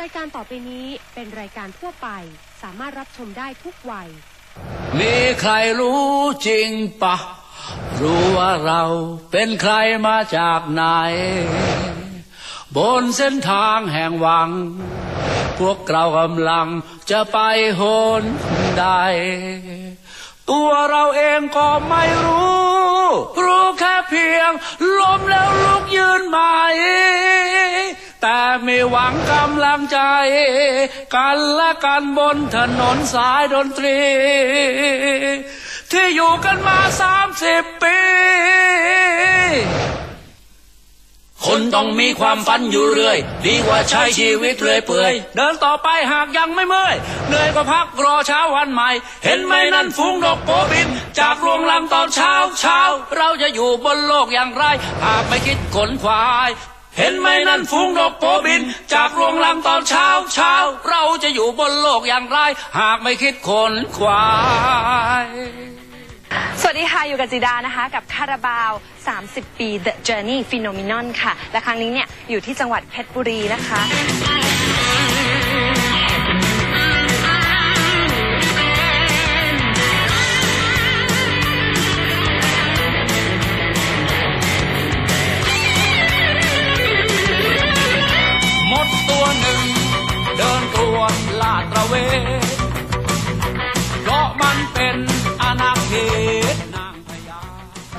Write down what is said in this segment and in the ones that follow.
รายการต่อไปนี้เป็นรายการทั่วไป สามารถรับชมได้ทุกวัย มีใครรู้จริงปะ รู้ว่าเราเป็นใครมาจากไหน บนเส้นทางแห่งหวัง พวกเรากำลังจะไปหนใด ตัวเราเองก็ไม่รู้ รู้แค่เพียงล้มแล้วลุกยืนใหม่ แต่ไมีหวังกำลังใจ กันและกันบนถนนสายดนตรี ที่อยู่กันมาสามสิบปี คนต้องมีความฝันอยู่เรื่อย ดีกว่าใช้ชีวิตเรื่อยเปื่อย เดินต่อไปหากยังไม่เมื่อย เหนื่อยก็พักรอเช้าวันใหม่ เห็นไหมนั่นฝูงนกโกบิน จากรวงลังตอนเช้าเช้า เราจะอยู่บนโลกอย่างไร หากไม่คิดขนควาย เห็นไหมนั่นฝูงนกโปบิน จากรวงลังตอนเช้าเช้า เราจะอยู่บนโลกอย่างไร หากไม่คิดคนควาย สวัสดีค่ะ อยู่กับจิดานะคะ กับคาราบาว 30 ปี The Journey Phenomenon ค่ะ และครั้งนี้เนี่ย อยู่ที่จังหวัดเพชรบุรีนะคะ ตระเวนเพราะมันเป็นอาณาเขตนางพญา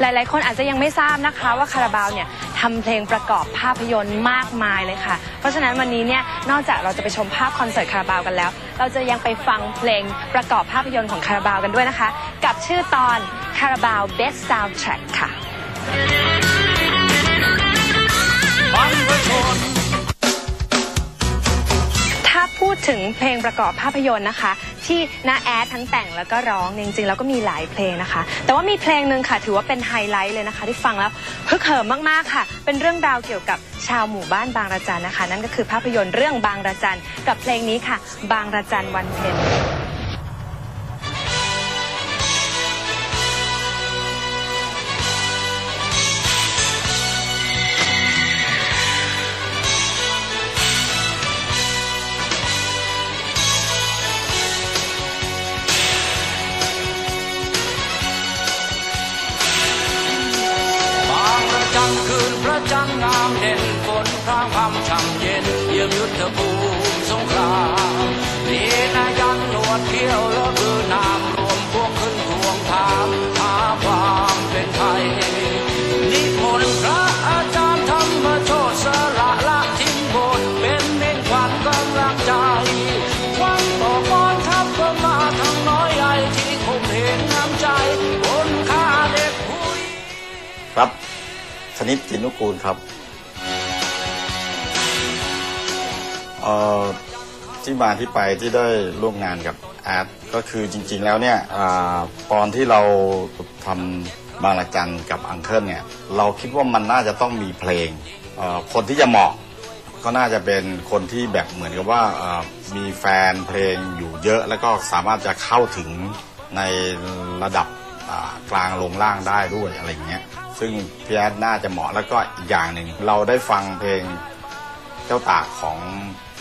หลาย ๆ คนอาจจะยังไม่ทราบนะคะว่าคาราบาวเนี่ยทำเพลงประกอบภาพยนตร์มากมายเลยค่ะ เพราะฉะนั้นวันนี้เนี่ยนอกจากเราจะไปชมภาพคอนเสิร์ตคาราบาวกันแล้ว เราจะยังไปฟังเพลงประกอบภาพยนตร์ของคาราบาวกันด้วยนะคะ กับชื่อตอนคาราบาว Best Soundtrack ค่ะ พูดถึงเพลงประกอบภาพยนตร์นะคะ ที่น้าแอดทั้งแต่งแล้วก็ร้องจริงๆแล้วก็มีหลายเพลงนะคะ แต่ว่ามีเพลงหนึ่งค่ะถือว่าเป็นไฮไลท์เลยนะคะ ที่ฟังแล้วฮึกเหิมมากๆค่ะ เป็นเรื่องราวเกี่ยวกับชาวหมู่บ้านบางระจันนะคะ นั่นก็คือภาพยนตร์เรื่องบางระจันกับเพลงนี้ค่ะ บางระจันวันเพ็ญ ย็นเยี่ยมยุทธภูมิสงครามนีนายันหนวดเขี้ยวแล้วคือนามรวมพวกขึ้นทวงถามหาความเป็นไทย นิมนต์พระอาจารย์ธรรมโชติสละละทิ้งโบสถ์เป็นเน้นขวัญกำลังใจวังต่อกองทัพก็มาทั้งน้อยใหญ่ที่คงเห็นน้ำใจคนฆ่าเด็กผู้หญิงครับชนิดจินุกูลครับ เอ่อที่มาที่ไปที่ได้ร่วมงานกับอาร์ตก็คือจริง ๆ แล้วเนี่ยอาตอนที่เราทำบางระจันกับอังเคิลเนี่ยเราคิดว่ามันน่าจะต้องมีเพลงเอ่อคนที่จะเหมาะก็น่าจะเป็นคนที่แบบเหมือนกับว่าเอ่อมีแฟนเพลงอยู่เยอะ แล้วก็สามารถจะเข้าถึงในระดับอ่ากลางลงล่างได้ด้วยอะไรอย่างเงี้ยซึ่งพี่แอดน่าจะเหมาะแล้วก็อีกอย่างหนึ่งเราได้ฟังเพลงเจ้าตากของ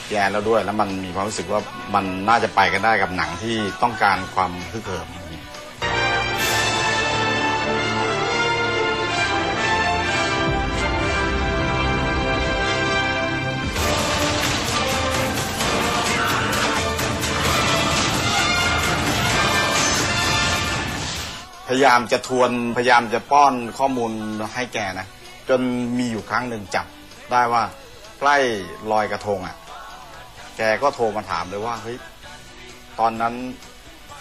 แอดแล้วด้วย แล้วมันมีความรู้สึกว่ามันน่าจะไปกันได้กับหนังที่ต้องการความฮึกเหิมอย่างนี้พยายามจะทวนพยายามจะป้อนข้อมูลให้แกนะ จนมีอยู่ครั้งหนึ่งจับได้ว่าใกล้ลอยกระทงอะ แกก็โทรมาถามเลยว่าเฮ้ยตอนนั้น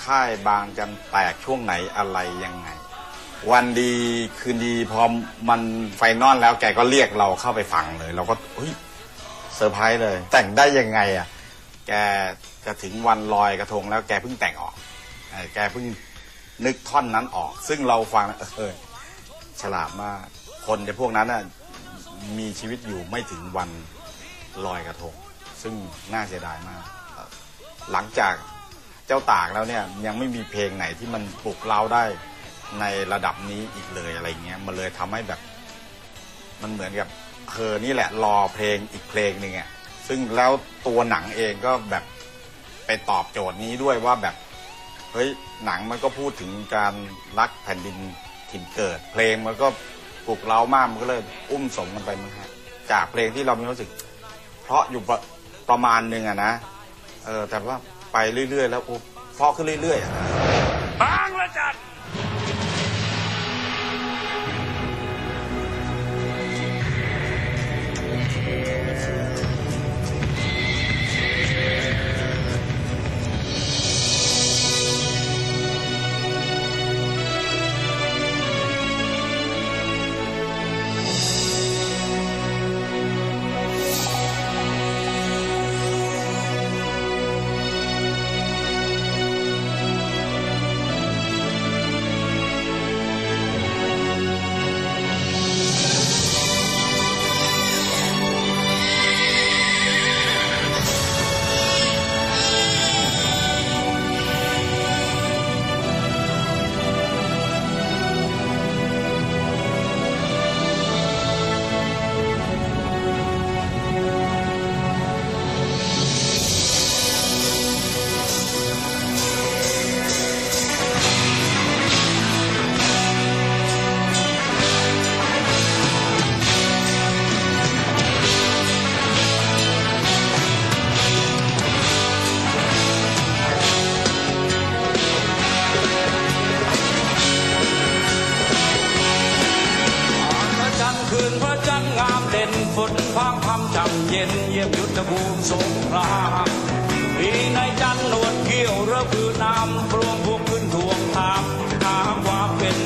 ค่ายบางจันแตกช่วงไหนอะไรยังไง วันดีคืนดีพอมันไฟนอลแล้วแกก็เรียกเราเข้าไปฟังเลย เราก็เฮ้ยเซอร์ไพรส์เลย แต่งได้ยังไงอะแกจะถึงวันลอยกระทงแล้วแกเพิ่งแต่งออกเออแกเพิ่งนึกท่อนนั้นออก ซึ่งเราฟังแล้วเออฉลาดมาก คนในพวกนั้นน่ะมีชีวิตอยู่ไม่ถึงวันลอยกระทง ซึ่งน่าเสียดายมาก หลังจากเจ้าตากแล้วเนี่ยยังไม่มีเพลงไหนที่มันปลุกเราได้ในระดับนี้อีกเลยอะไรเงี้ยมันเลยทำให้แบบ มันเหมือนกับเธอนี่แหละรอเพลงอีกเพลงหนึ่งอะซึ่งแล้วตัวหนังเองก็แบบไปตอบโจทย์นี้ด้วยว่าแบบเฮ้ยหนังมันก็พูดถึงการรักแผ่นดินถิ่นเกิด เพลงมันก็ปลุกเร้ามากมันก็เลย อุ้มสมกันไปมั้งฮะจากเพลงที่เรามีรู้สึก เพราะอยู่ ประมาณหนึ่งอะนะ เออ แต่ว่าไปเรื่อยๆ แล้วโอ้เพราะขึ้นเรื่อยๆอะบ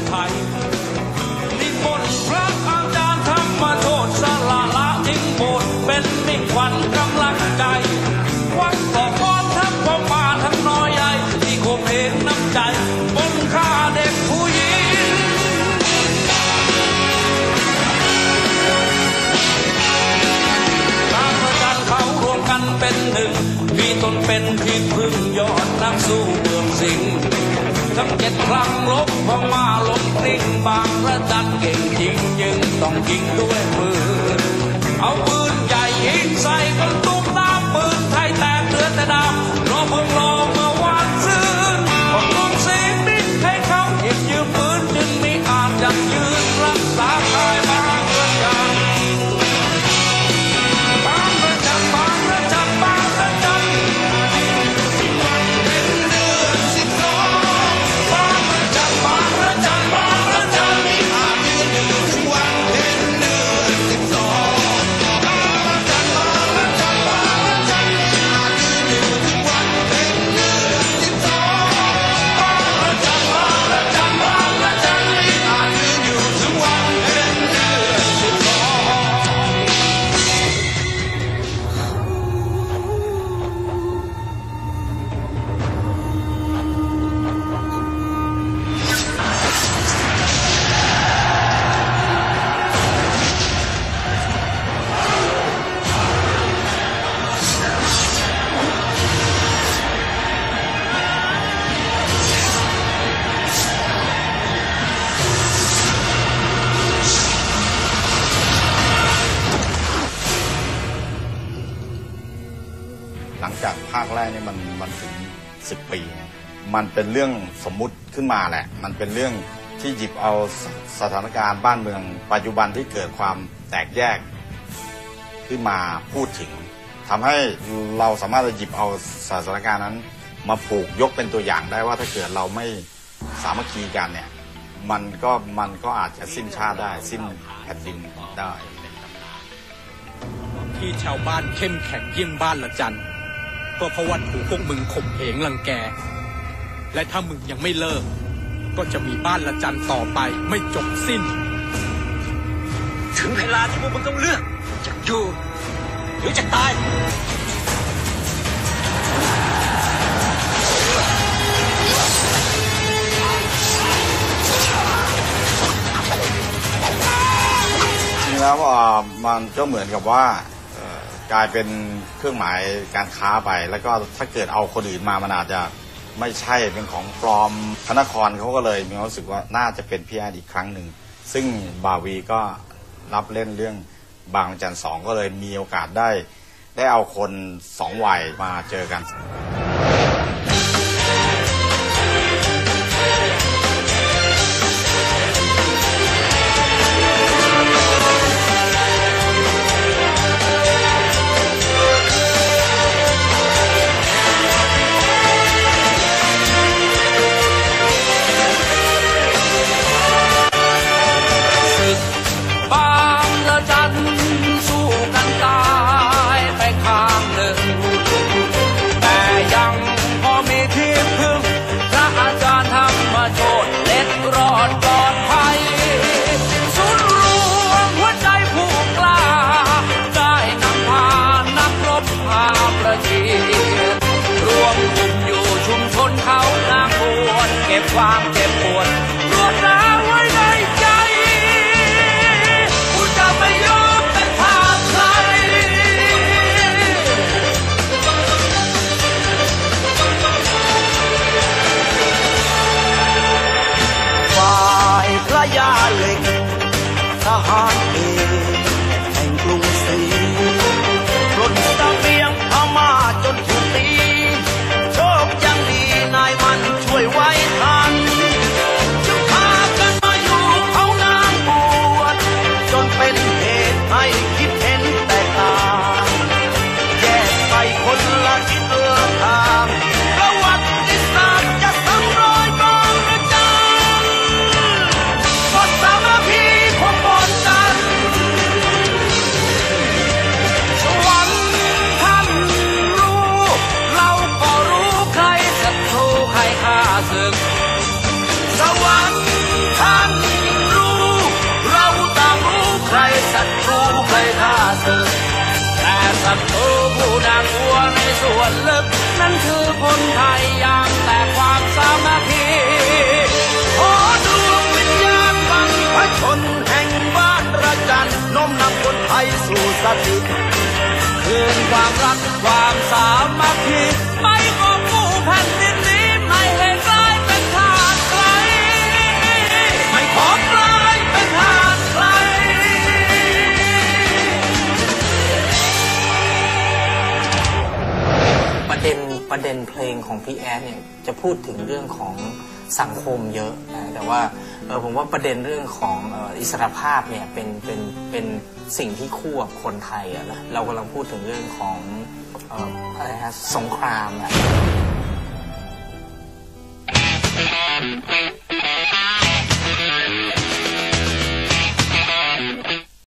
ไทยนิมนต์พระอาจารย์ธรรมโทษสละละทิ้งโบสถ์เป็นมิ่งขวัญกำลังใจ วัดต่อกอนทั้งพ่อมาทั้งน้อยใหญ่ที่คมเห็นน้ำใจบนค่าเด็กผู้หญิงตามพระจันทร์เขารวมกันเป็นหนึ่งมีตนเป็นที่พึ่งยอดนักสู้เมืองสิงห์ ทั้งเจ็ดครั้งลบพม่าลบกลิ้งบางระจันเก่งจริงยิงต้องยิงด้วยปืนเอาปืนใหญ่ยิงใส่กันตุ้มน้ำปืนไทยแตกเลือดแต่ดำรอเพิ่งรอ มันเป็นเรื่องสมมุติขึ้นมาแหละ มันเป็นเรื่องที่หยิบเอาสสถานการณ์บ้านเมือง ปัจจุบันที่เกิดความแตกแยกขึ้นมาพูดถึงทำให้เราสามารถจะหยิบเอาสถานการณ์นั้น มาผูกยกเป็นตัวอย่างได้ว่าถ้าเกิดเราไม่สามัคคีกันเนี่ยมันก็มันก็อาจจะสิ้นชาติได้สิ้นแผ่นดินได้ ที่ชาวบ้านเข้มแข็งยิ่งบ้านละจันก็เพราะว่าถูกพวกมึงข่มเหงรังแก และถ้ามึงยังไม่เลิก ก็จะมีบ้านละจันต่อไปไม่จบสิ้น ถึงเวลาที่พวกมึงต้องเลือกจะอยู่หรือจะตายจริงแล้วมันก็เหมือนกับว่ากลายเป็นเครื่องหมายการค้าไป แล้วก็ถ้าเกิดเอาคนอื่นมามันอาจจะ ไม่ใช่เป็นของปลอมพระนครเขาก็เลยมีความรู้สึกว่าน่าจะเป็นพี่แอดอีกครั้งหนึ่ง ซึ่งบาวีก็รับเล่นเรื่องบางจันทร์สองก็เลยมีโอกาสได้ ได้เอาคนสองวัยมาเจอกัน ส่วนลึก นั้นคือคนไทยยามแต่ความสามัคคีขอดวงวิญญาณฟังพระชนแห่งบ้านระจันน้อมนำคนไทยสู่สติคืนความรักความสา ประเด็นเพลงของพี่แอดเนี่ยจะพูดถึงเรื่องของสังคมเยอะนะแต่ว่าผมว่าประเด็นเรื่องของอิสรภาพเนี่ยเป็นเป็นเป็นสิ่งที่คู่กับคนไทยอะนะเรากำลังพูดถึงเรื่องของอะไรฮะสงครามอะ